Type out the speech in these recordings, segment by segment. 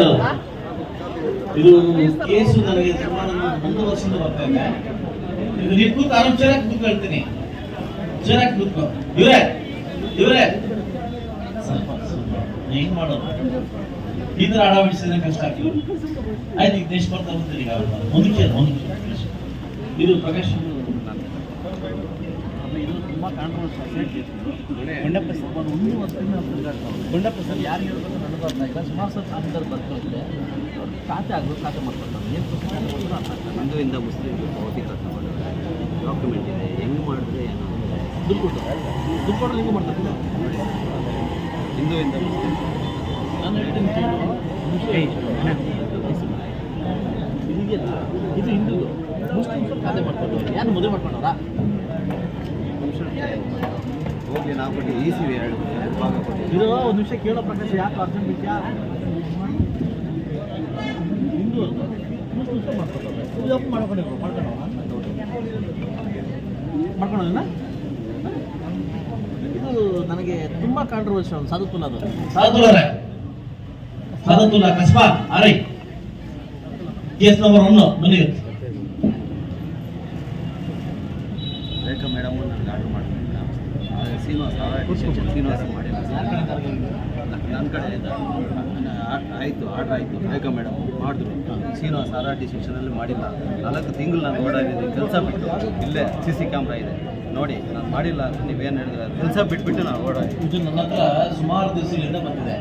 ಅವರು. ಇದು ಕೇಸು ನನಗೆ ಒಂದು ವರ್ಷದಿಂದ ಬರ್ತಾ ಇದೆ. ಇದು ನೀವು ಕೂತು ಆರಾಮ್ ಚೆನ್ನಾಗಿ ಹೇಳ್ತೀನಿ ಚೆನ್ನಾಗಿ ಕೂತ್ಕೊ. ಇವ್ರೆ ಇವ್ರೆ. ಮಾಡೋದು? ಈ ತರ ಬಿಡಿಸಿದ್ರೆ ಕಷ್ಟ ಆಯ್ತು, ಈಗ ದೇಶ ಬರ್ತಾ ಬರ್ತೀನಿ ಈಗ ಒಂದು ಇದು ಪ್ರಕಾಶ್ ತುಂಬಾ ಕಾಂಟ್ರವರ್ಷಿಯಲ್ ಕೇಸ್ ಗುಂಡಪ್ಪ ಸರ್ ಒಂದು ವರ್ಷದಿಂದ ತಿರುಗಾಡ್ತಾವೆ ಗುಂಡಪ್ಪ ಸರ್ ಯಾರು ಹೇಳ್ಬೇಕು ನನಗೂ ಅರ್ಥ ಇಲ್ಲ ಸುಮಾರು ಸರ್ ಸಂದರ್ಭ ಬರ್ತಿದ್ರೆ ಖಾತೆ ಆಗಬೇಕು ಖಾತೆ ಮಾಡ್ಕೊಳ್ತಾರೆ. ಏನು ಅರ್ಥ ಆಗ್ತದೆ ಭೌತಿಕ ಡಾಕ್ಯುಮೆಂಟ್ ಇದೆ ಹೆಂಗೆ ಮಾಡಿದ್ರೆ ಏನು? ದುಡ್ಡು ಕೊಡ್ತಾರೆ. ದುಡ್ಡು ಕೊಡೋದು ಹೆಂಗೆ ಮಾಡ್ತಾರೆ? ಹಿಂದೂಯಿಂದ ಮುಸ್ಲಿಮ್ ನಾನು ಹೇಳ್ತೀನಿ ಇದು ಹಿಂದೂ ಮುಸ್ಲಿಮ್ಸ್ ಖಾತೆ ಮಾಡ್ಕೊಂಡು ಯಾರು ಮದುವೆ ಮಾಡ್ಕೊಂಡವ್ರಾ? ಹೋಗ್ಲಿ ನಾವು ಕೊಟ್ಟು ಈ ಸಿ ಎರಡು ಭಾಗ ಇದು ಒಂದು ನಿಮಿಷ ಕೇಳೋ ಪ್ರಕಾಶ ಯಾಕೆ ಅರ್ಜೆಂಟ್ ವಿಷಯ ಹಿಂದೂ ಅಲ್ಲ. ಮುಸ್ಲಿಮ್ಸ್ ಮಾಡ್ಕೊತಾರೆ ಇದು ನನಗೆ ತುಂಬಾ ಕಾಂಟ್ರವರ್ಷಿಯಲ್ ಸಾಧುತುಲ್ಲ ಅದು ಸಾಧುತುಲ್ಲರೇ ಸಾಧುತುಲ್ಲ ಕಸ್ಬಾ ಅರೆ. ಕೇಸ್ ನಂಬರ್ ಒನ್ ಬನ್ನಿ ರೇಖಾ ಮೇಡಮ್ ಶ್ರೀನಿವಾಸ ಶ್ರೀನಿವಾಸ ಮಾಡಿಲ್ಲ ನನ್ನ ಕಡೆಯಿಂದ ಆಯಿತು ಆರ್ಡ್ರ್ ಆಯಿತು. ರೇಖಾ ಮೇಡಮ್ ಮಾಡಿದ್ರು. ಶ್ರೀನಿವಾಸ ಆರ್ ಆರ್ ಟಿ ಸೆಕ್ಷನಲ್ಲಿ ಮಾಡಿಲ್ಲ. ನಾಲ್ಕು ತಿಂಗಳು ನಾನು ನೋಡಿದ್ದೀನಿ ಕೆಲಸ ಬಿಟ್ಟು ಇಲ್ಲೇ ಸಿ ಸಿ ಕ್ಯಾಮ್ರಾ ಇದೆ. ನೋಡಿ ನಾನು ಮಾಡಿಲ್ಲ ಅಂತ ನೀವೇನು ಹೇಳಿದ್ರೆ ಕೆಲಸ ಬಿಟ್ಬಿಟ್ಟು ನಾನು ಓಡಾಡಿ ಇದು ನನ್ನ ಹತ್ರ ಸುಮಾರು ದಿವಸಗಳಿಂದ ಬಂದಿದೆ.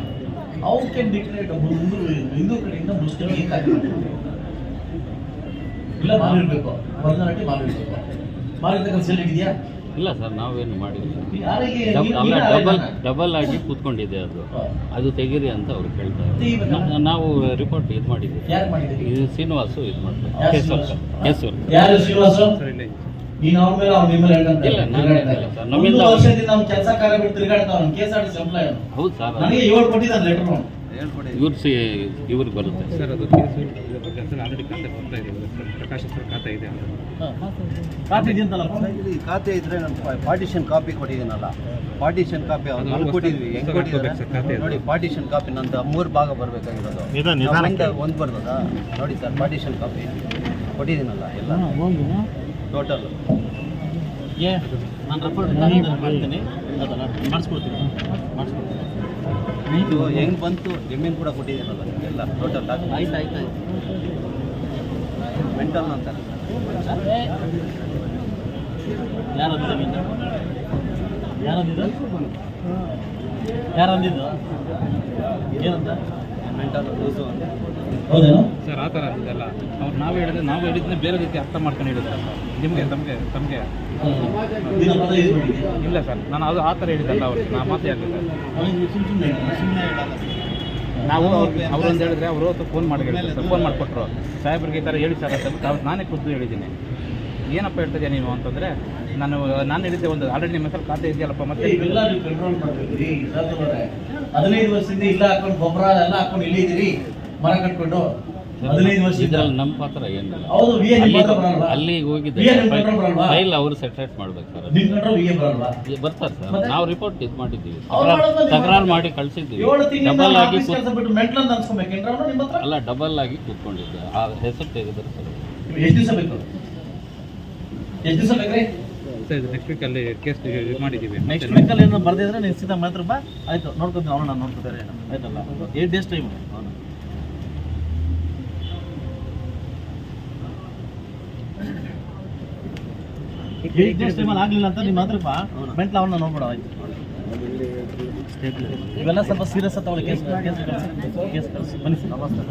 How can declare Hindu Hindu ಕಡೆಯಿಂದ ಮಾಡ್ಬೇಕು? ಇಲ್ಲ ಮಾಲಿರ್ಬೇಕು ಭರತನಾಟ್ಯ ಮಾಲಿರ್ಬೇಕು ಮಾಲಿರ್ತಕ್ಕಂಥ ಸೆಲ್ ಇದೆಯಾ? ಇಲ್ಲ ಸರ್ ನಾವೇನು ಮಾಡಿಲ್ಲ. ಅಲ್ಲ ಡಬಲ್ ಡಬಲ್ ಆಗಿ ಕೂತ್ಕೊಂಡಿದೆ ಅದು. ಅದು ತೆಗೀರಿ ಅಂತ ಅವ್ರು ಕೇಳ್ತಾರೆ ನಾವು ರಿಪೋರ್ಟ್ ಇದು ಮಾಡಿದ್ದೀವಿ ಇದು ಶ್ರೀನಿವಾಸು ಇದು ಮಾಡ್ತಾರೆ. ಹೇಳ್ಕೊಂತ ಇಲ್ಲ, ನಮ್ಮಿಂದ ಎಸ್ ಹೌದು ಸರ್. ಇವ್ರು ಸಿ ಇವ್ರಿಗೆ ಬರುತ್ತೆ. ಸರ್ ಅದು ಕೇಸು ಇದ್ರ ಬಗ್ಗೆ ಸರ್ ಆಲ್ರೆಡಿ ಖಾತೆ ಬರ್ತಾ ಇದೆ. ಸರ್ ಪ್ರಕಾಶ್ ಸರ್ ಖಾತೆ ಇದೆ ಅಂತ. ಇಲ್ಲಿ ಖಾತೆ ಇದ್ರೆ ನಾನು ಪಾರ್ಟಿಷನ್ ಕಾಪಿ ಕೊಟ್ಟಿದ್ದೀನಲ್ಲ. ಪಾರ್ಟಿಷನ್ ಕಾಪಿ ಅವ್ರು ಹೊಸ್ದಾಗಿ- ಕೊಟ್ಟಿದ್ವಿ. ಹೆಂಗ್ ಕೊಟ್ಟಿದ್ದಾರೆ. ನೋಡಿ ಪಾರ್ಟಿಷನ್ ಕಾಪಿ ನಂದು ಮೂರು ಭಾಗ ಬರಬೇಕಾಗಿರೋದು. ಒಂದು ಒಂದು ಬರ್ತದಾ? ನೋಡಿ ಸರ್ ಪಾರ್ಟಿಷನ್ ಕಾಪಿ ಕೊಟ್ಟಿದ್ದೀನಲ್ಲ ಎಲ್ಲ. ಟೋಟಲ್ ಏ ನಾನು ರೆಫರ್ ಮಾಡ್ತೀನಿ. ಅದಲ್ಲ ಮಾಡಿಸ್ಕೊಡ್ತೀನಿ. ಮಾಡಿಸ್ಕೊಡ್ತೀನಿ. ಇದು ಹೆಂಗ್ ಬಂತು? ಜಮೀನು ಕೂಡ ಕೊಟ್ಟಿದ್ದೀನಲ್ಲ ಎಲ್ಲ ಟೋಟಲ್ ಆಯ್ತು ಆಯ್ತು ಆಯ್ತು. ಮೆಂಟಲ್ ಅಂತ. ಯಾರು ಅಂದಿದ್ದು ಯಾರು ಅಂದಿದ್ದು ಯಾರು ಅಂದಿದ್ದು ಏನಂತ? ಮೆಂಟಲ್ ಲೂಸು ಅಂತ ಹೌದೇನು? ಸರ್ ಆ ಥರ ಇದೆಲ್ಲ ಅವ್ರು ನಾವು ಹೇಳಿದ್ರೆ ನಾವು ಹೇಳಿದ್ರೆ ಬೇರೆ ರೀತಿ ಅರ್ಥ ಮಾಡ್ಕೊಂಡು ಹೇಳಿದ್ರೆ. ನಿಮಗೆ ತಮಗೆ ತಮಗೆ? ಇಲ್ಲ ಸರ್ ನಾನು ಅದು ಆ ಥರ ಹೇಳಿದ್ದಲ್ಲ ಅವ್ರಿಗೆ. ನಾ ಮಾತೇ ಆಗಲಿಲ್ಲ ಸುಮ್ಮನೆ ನಾವು ಅವ್ರು ಅಂತ ಹೇಳಿದ್ರೆ ಅವರು ಫೋನ್ ಮಾಡಿ ಫೋನ್ ಮಾಡಿಕೊಟ್ರು. ಸಾಹೇಬ್ರಿಗೆ ಈ ಥರ ಹೇಳಿ ಸರ್ ಅಂತ ನಾನೇ ಖುದ್ದು ಹೇಳಿದ್ದೀನಿ. ಏನಪ್ಪ ಹೇಳ್ತಿದ್ಯಾ ನೀನು ಅಂತಂದರೆ ನಾನು ನಾನು ಹೇಳಿದ್ದೆ ಒಂದು ಆಲ್ರೆಡಿ ನಿಮ್ಮ ಹೆಸರು ಖಾತೆ ಇದೆಯಲ್ಲಪ್ಪ ಮತ್ತೆ ಇವೆಲ್ಲ ನೀವು ಕಂಟ್ರೋಲ್ ಮಾಡ್ಬೇಕ್ರಿ ಸಾಧುಗಳೇ ಹದಿನೈದು ವರ್ಷದಿಂದ ಇಲ್ಲ ಹಾಕೊಂಡು ಗೊಬ್ಬರ ಎಲ್ಲ ಹಾಕೊಂಡು ಇಲ್ಲಿ ಇದೀರಿ ಮರ ಕಟ್ಕೊಂಡು. ಹದಿನೈದು ವರ್ಷದಿಂದ. ಇದ್ರಲ್ಲಿ ನಮ್ಮ ಪಾತ್ರ ಏನಿಲ್ಲ. ಹೌದು ವಿ ಅಲ್ಲಿ ಹೋಗಿದ್ದೆ. ಫೈಲ್ ಅವರು ಸೆಟ್ರೇಟ್ ಮಾಡ್ಬೇಕು ಸರ್. ನಿಮ್ ಕಂಟ್ರೋಲ್ ವಿ ಎ ಬರಲ್ವಾ? ಈ ಬರ್ತಾರೆ ಸರ್. ನಾವು ರಿಪೋರ್ಟ್ ಇದು ಮಾಡಿದ್ದೀವಿ. ತಕರಾರು ಮಾಡಿ ಕಳಿಸಿದ್ದೀವಿ. ಡಬಲ್ ಆಗಿ ಬಿಟ್ಟು ಅಲ್ಲ ಡಬಲ್ ಆಗಿ ಕೂತ್ಕೊಂಡಿದ್ದೆ. ಆ ಹೆಸರು ತೆಗೆದ್ರೆ ಸರ್. ಎಷ್ಟು ದಿವಸ ಬೇಕು? ಎಷ್ಟು ದಿವಸ ಬೇಕ್ರಿ ಸರ್ ನೆಕ್ಸ್ಟ್ ವೀಕ್ ಅಲ್ಲಿ ಕೇಸ್ ಇದು ಮಾಡಿದ್ದೀವಿ ನೆಕ್ಸ್ಟ್ ವೀಕಲ್ಲಿ ಏನೋ ಬರ್ದಿದ್ರೆ ನೀವು ಸೀದಾ ಮಾತ್ರ ಬಾ ಆಯ್ತು ನೋಡ್ಕೊತೀನಿ ಅವನು ನಾನು ನೋಡ್ಕೊತಾರೆ ಆಯ್ತಲ್ಲ ಏಟ್ ಡೇಸ್ ಟೈಮ್ ಅವನು ಏಟ್ ಡೇಸ್ ಟೈಮಲ್ಲಿ ಆಗಲಿಲ್ಲ ಅಂತ ನೀವು ಮಾತ್ರ ಬಾ ಮೆಂಟ್ಲ ಅವನ್ನ ನೋಡ್ಬಿಡ ಆಯ್ತು ಇವೆಲ್ಲ ಸ್ವಲ್ಪ ಸೀರಿಯಸ್ ತಗೊಳ್ಳಿ ಕೇಸ್ ಕೇಸ್ ಕಳಿಸಿ ಕೇಸ್ ಕಳಿಸಿ ಬನ್ನಿ ಸರ್ ನಮಸ್ತೆ